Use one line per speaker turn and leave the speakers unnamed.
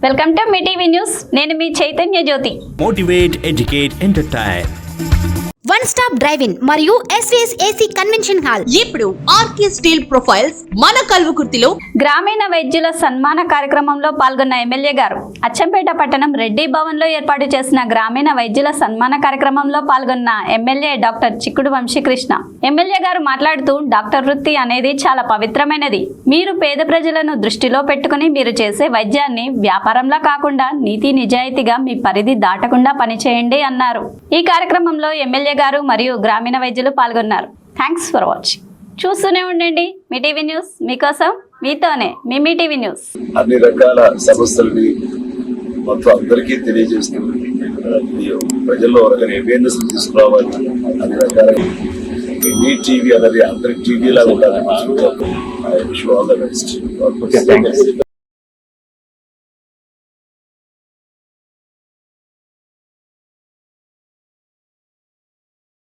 Welcome to me TV news నేను మీ Chaitanya Jyothi
motivate educate entertain
one stop drive in మరియు SVS AC convention hall
ఇప్పుడు RK steel profiles మన కల్వకుర్తిలో
గ్రామీణ వైద్యుల సన్మాన కార్యక్రమంలో పాల్గొన్న ఎమ్మెల్యే గారు అచ్చంపేట పట్టణం రెడ్డి భవన్లో ఏర్పాటు చేసిన గ్రామీణ వైద్యుల సన్మాన కార్యక్రమంలో పాల్గొన్న ఎమ్మెల్యే డాక్టర్ చిక్కుడు వంశీకృష్ణ. ఎమ్మెల్యే గారు మాట్లాడుతూ డాక్టర్ వృత్తి అనేది చాలా పవిత్రమైనది. మీరు పేద ప్రజలను దృష్టిలో పెట్టుకుని మీరు చేసే వైద్యాన్ని వ్యాపారంలా కాకుండా నీతి నిజాయితీగా మీ పరిధి దాటకుండా పనిచేయండి అన్నారు. ఈ కార్యక్రమంలో ఎమ్మెల్యే గారు మరియు గ్రామీణ వైద్యులు పాల్గొన్నారు. థ్యాంక్స్ ఫర్ వాచింగ్ చూస్తూనే ఉండండి మీ టీవీ న్యూస్ మీకోసం మీతోనే మీ మీ టీవీ న్యూస్.
అన్ని రకాల సమస్యలని మొత్తం అందరికీ తెలియజేస్తూ ఇది ప్రజల్లో ఒక అవేర్నెస్ తీసుకురావాలి అన్ని రకాల మీ టీవీ అనేది అందరి టీవీ లాగా ఉండాలని ఆల్ ద బెస్ట్